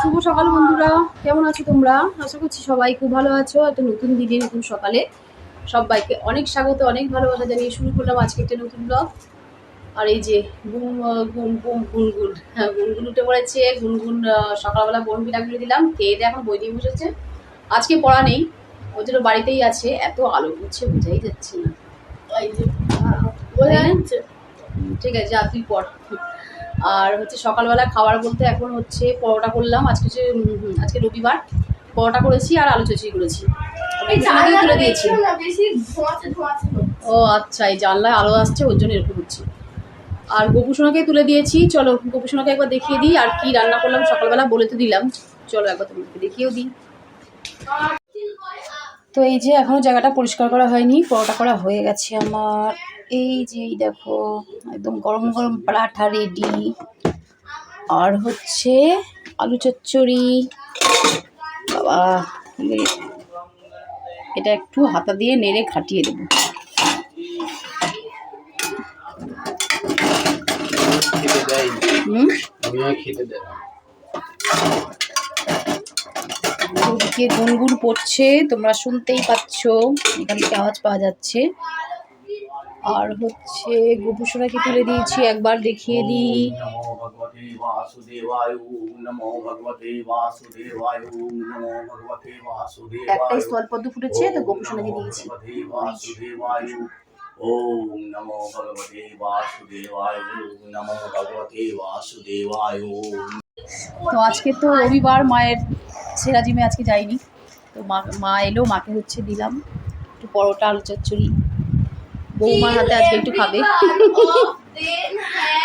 শুভ সকাল বন্ধুরা কেমন আছো তোমরা? আশা করছি সবাই খুব ভালো আছো। একটা নতুন দিনে নতুন সকালে সবাইকে অনেক স্বাগত অনেক ভালোবাসা জানিয়ে শুরু করলাম আজকে একটা নতুন ব্লগ আর এই যে গুন গুন গুন গুনগুন হ্যাঁ গুনগুন উঠে পড়েছে গুনগুন সকালবেলা বোন বিড়াগুলো দিলাম খেয়ে দিয়ে এখন বই নিয়ে বসেছে। আজকে পড়া নেই ওই জন্য বাড়িতেই আছে এত আলো করছে বোঝাই যাচ্ছে না। ঠিক আছে যা তুই পড়। আর হচ্ছে সকালবেলা খাবার বলতে এখন হচ্ছে পরোটা করলাম। আজকে হচ্ছে আজকে রবিবার। পরোটা করেছি আর আলু চচড়ি করেছি। তুলে দিয়েছি। ও আচ্ছা এই জানলায় আলো আসছে ওর জন্য এরকম হচ্ছে। আর গোপুসোনাকে তুলে দিয়েছি। চলো গোপুসোনাকে একবার দেখিয়ে দিই আর কি রান্না করলাম সকালবেলা বলে তো দিলাম। চলো একবার তোমাকে দেখিয়েও দিই। তো এই যে এখনও জায়গাটা পরিষ্কার করা হয়নি পরোটা করা হয়ে গেছে আমার। এই যে দেখো, একদম গরম গরম পরাঠা রেডি আর হচ্ছে আলু চচ্চড়ি। বাবা এটা একটু হাতা দিয়ে নেড়ে খাটিয়ে দেবো। ওদিকে গুনগুন পড়ছে, তোমরা শুনতেই পাচ্ছ, এখান থেকে আওয়াজ পাওয়া যাচ্ছে। আর হচ্ছে গোপুসোনাকে তুলে দিয়েছি একবার দেখিয়ে দিই। একটাই স্থলপদ্ম ফুটেছে তো গোপুসোনাকে দিয়েছি। ওম নমো ভগবতে বাসুদেবায় নমো ভগবতে বাসুদেবায় তো আজকে তো রবিবার মায়ের সেরা জিমে আজকে যাইনি। তো মা মা এলো মাকে হচ্ছে দিলাম। একটু পরোটা আলু চচ্চড়ি বৌমার হাতে আজকে একটু খাবে।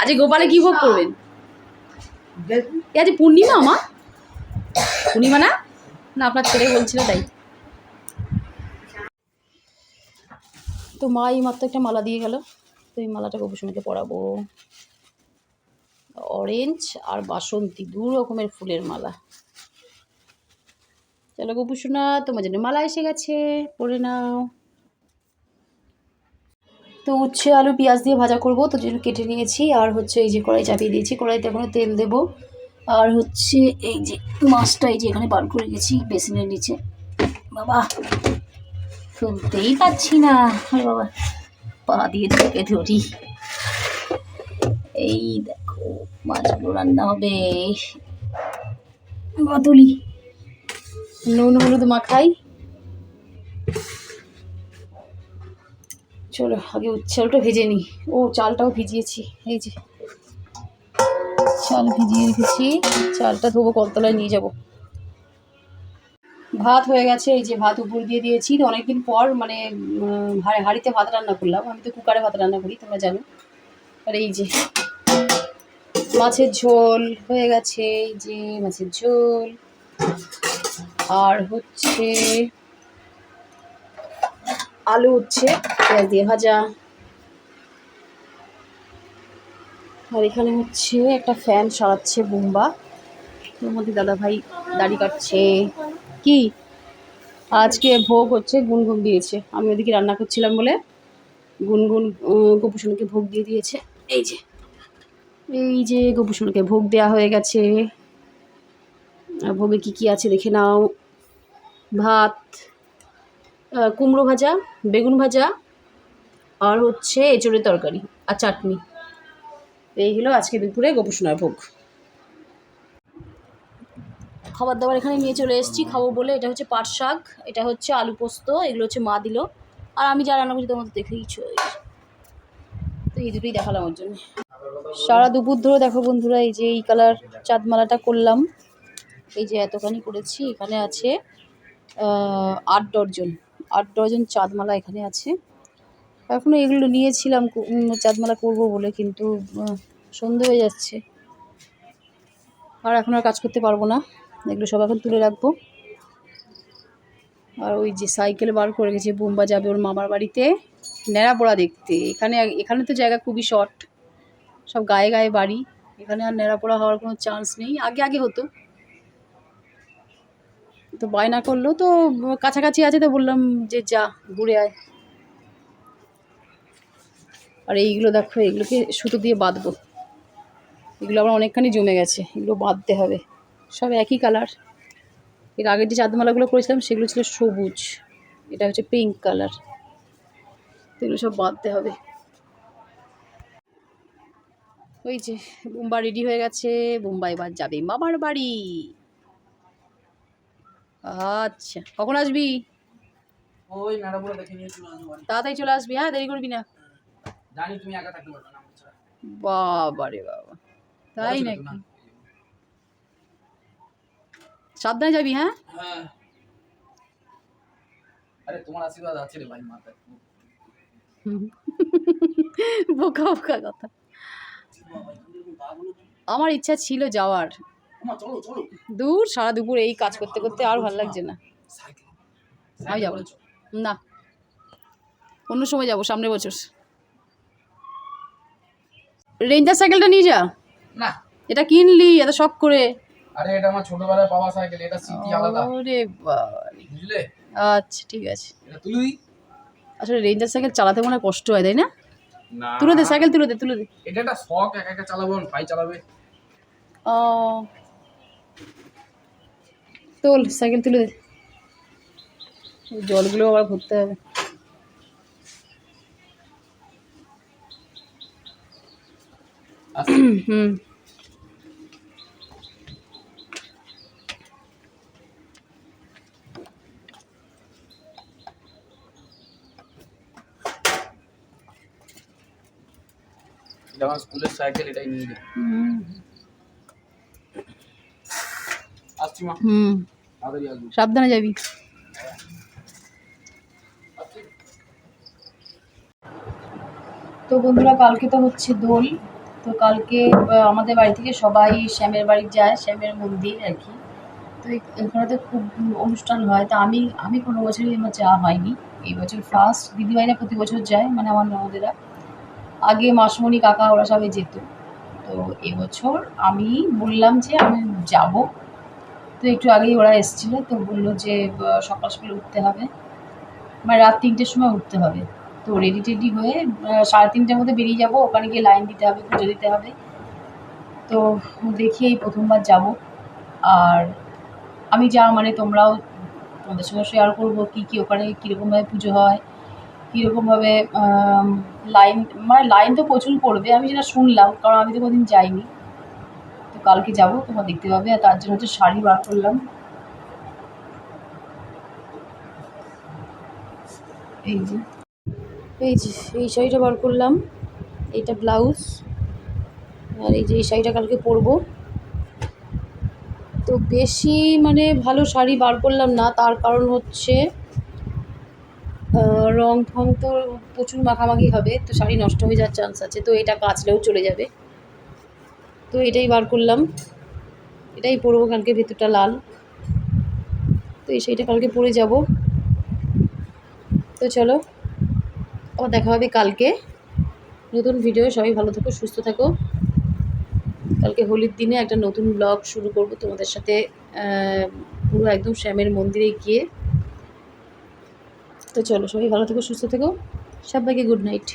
আজকে গোপালে কি ভোগ করবেন? আজ পূর্ণিমা, মা। পূর্ণিমা না? না, আপনার ছেলে বলছিল তাই। তো মা এই মাত্র একটা মালা দিয়ে গেল। তো এই মালাটা গোপুসোনাকে পরাবো। অরেঞ্জ আর বাসন্তী, দু রকমের ফুলের মালা। চলো গোপুসোনা, তোমার জন্য মালা এসে গেছে। পরে নাও। তো উচ্ছে, আলু, পেঁয়াজ দিয়ে ভাজা করব। তো জন্য কেটে নিয়েছি, আর হচ্ছে এই যে কড়াই চাপিয়ে দিয়েছি, কড়াইতে এখনও তেল দেব। আর হচ্ছে এই যে মাছটা এই যে এখানে বার করে গেছি বেসিনের নিচে। বাবা, শুনতেই পাচ্ছি না। আরে বাবা, পা দিয়ে ঢেকে ধরি। এই দেখো, মাছগুলো রান্না হবে। বাদুলি নুন, হলুদ মাখাই। চলো, আগে চালটা ভেজে নিই। ও, চালটাও ভিজিয়েছি। এই যে। চাল ভিজিয়ে রেখেছি। চালটা ধোবো, কলতলায় নিয়ে যাব। ভাত হয়ে গেছে। এই যে ভাত উপর দিয়ে দিয়েছি। অনেকদিন পর মানে হাঁড়িতে ভাত রান্না করলাম। আমি তো কুকারে ভাত রান্না করি, তোমরা জানো। আর এই যে, মাছের ঝোল হয়ে গেছে। এই যে মাছের ঝোল। আর হচ্ছে আলু হচ্ছে পেঁয়াজ দিয়ে ভাজা। আর এখানে হচ্ছে একটা ফ্যান সারাচ্ছে বুম্বা। তোর মধ্যে দাদা ভাই দাড়ি কাটছে। কি? আজকে ভোগ হচ্ছে, গুনগুন দিয়েছে। আমি ওদিকে রান্না করছিলাম বলে গুনগুন গোপুসোনাকে ভোগ দিয়ে দিয়েছে। এই যে এই যে গোপুসোনাকে ভোগ দেওয়া হয়ে গেছে। আর ভোগে কী কী আছে দেখে নাও। ভাত কুমড়ো ভাজা, বেগুন ভাজা আর হচ্ছে এঁচড়ের তরকারি আর চাটনি। এই হলো আজকে দুপুরে গোপুসোনার ভোগ। খাবার দাবার এখানে নিয়ে চলে এসেছি, খাব বলে। এটা হচ্ছে পাট শাক, এটা হচ্ছে আলু পোস্ত, এগুলো হচ্ছে মা দিল। আর আমি যা রান্না করছি তোমার তো দেখেইছো তো এই দুটোই দেখালাম ওর জন্য। সারা দুপুর ধরে দেখো বন্ধুরা, এই যে এই কালার চাঁদমালাটা করলাম। এই যে এতখানি করেছি, এখানে আছে আট ডর্জন আট ডর্জন চাঁদমালা এখানে আছে। এখনও এগুলো নিয়েছিলাম চাঁদমালা করব বলে, কিন্তু সন্ধে হয়ে যাচ্ছে। আর এখন আর কাজ করতে পারব না। এগুলো সব এখন তুলে রাখব। আর ওই যে সাইকেল বার করে গেছে, বোম্বা যাবে ওর মামার বাড়িতে। ন্যাড়াপোড়া দেখতে। এখানে এখানে তো জায়গা খুবই শর্ট সব গায়ে গায়ে বাড়ি। এখানে আর ন্যাড়াপোড়া হওয়ার কোনো চান্স নেই। আগে আগে হতো। তো বায়না করল, তো কাছাকাছি আছে তো বললাম যে যা, ঘুরে আয়। আর এইগুলো দেখো এগুলোকে সুতো দিয়ে বাঁধবো। এগুলো আবার অনেকখানি জমে গেছে, এগুলো বাঁধতে হবে। সব একই কালার। এর আগের যে চাঁদমালাগুলো করেছিলাম, সেগুলো ছিল সবুজ। এটা হচ্ছে পিঙ্ক কালার। এগুলো সব বাঁধতে হবে। ওই যে, বুম্বা রেডি হয়ে গেছে বুম্বা এবার যাবে মামার বাড়ি। আচ্ছা কখন আসবি? ওই নাড়াপুরা দেখে নিয়ে চলে আসব তাড়াতাড়ি চলে আসবি হ্যাঁ? দেরি করবি না। জানি তুমি একা থাকতে পারবে না আমার বাবা রে বাবা তাই নাকি? সাবধানে যাবি হ্যাঁ? হ্যাঁ। আরে তোমার আশীর্বাদ আছে রে ভাই মাথায়। বোকা বোকা কথা। আমার ইচ্ছা ছিল যাওয়ার। দূর সারা দুপুর এই কাজ করতে করতে আর ভালো লাগছে না। আমি যাব। না। অন্য সময় যাব সামনের বছর। রেঞ্জার সাইকেলটা নিয়ে যা। না। এটা কিনলি এত শখ করে। আরে এটা আমার ছোটবেলায় পাওয়া সাইকেল এটা স্মৃতি আলাদা। ওরে বুঝলে? আচ্ছা ঠিক আছে। এটা তুই? আসলে রেঞ্জার সাইকেল চালাতে মনে কষ্ট হয় তাই না। তুলে দে সাইকেল তুলে দে তুলে দে। এটা একটা শখ একা একা চালাবো ভাই চালাবে। ও তোল সাইকেল তুলে জলগুলো আবার ভরতে হবে। হুম। এটা স্কুলের সাইকেল এটাই নিয়ে যাবে হুম। সাবধানে যাবি। তো বন্ধুরা কালকে তো হচ্ছে দোল। তো কালকে আমাদের বাড়ি থেকে সবাই শ্যামের বাড়ি যায় শ্যামের মন্দির আর কি। তো এখানে তো খুব অনুষ্ঠান হয়। তা আমি আমি কোনো বছরই আমার যাওয়া হয়নি। এই বছর ফার্স্ট দিদিভাইরা প্রতি বছর যায় মানে আমার ননদেরা। আগে মাসমণি কাকা ওরা সবাই যেত। তো এবছর আমি বললাম যে আমি যাব। তো একটু আগেই ওরা এসেছিল, তো বলল যে সকাল সকাল উঠতে হবে। মানে রাত তিনটের সময় উঠতে হবে। তো রেডি টেডি হয়ে সাড়ে তিনটের মধ্যে বেরিয়ে যাব। ওখানে গিয়ে লাইন দিতে হবে, পুজো দিতে হবে। তো দেখি এই প্রথমবার যাব। আর আমি যা মানে তোমরাও তোমাদের সঙ্গে শেয়ার করব কী কী ওখানে কীরকমভাবে পুজো হয়, কীরকমভাবে লাইন মানে লাইন তো প্রচুর পড়বে। আমি যেটা শুনলাম, কারণ আমি তো কোনোদিন যাইনি। কালকে যাব, তোমরা দেখতে পাবে। আর তার জন্য হচ্ছে শাড়ি বার করলাম। এই যে। এই যে, এই শাড়িটা বার করলাম। এইটা ব্লাউজ। আর এই যে, এই শাড়িটা কালকে পরবো। তো বেশি মানে ভালো শাড়ি বার করলাম না, তার কারণ হচ্ছে রং ফং তো প্রচুর মাখামাখি হবে, তো শাড়ি নষ্ট হয়ে যাওয়ার চান্স আছে, তো এটা কাচলেও চলে যাবে। তো এটাই বার করলাম। এটাই পরবো কালকে, ভেতরটা লাল। তো এই সেইটা কালকে পরে যাব। তো চলো, আবার দেখা হবে কালকে। নতুন ভিডিও সবাই ভালো থাকো, সুস্থ থাকো। কালকে হোলির দিনে একটা নতুন ব্লগ শুরু করব তোমাদের সাথে পুরো একদম শ্যামের মন্দিরে গিয়ে। তো চলো, সবাই ভালো থেকো, সুস্থ থেকো। সবাইকে গুড নাইট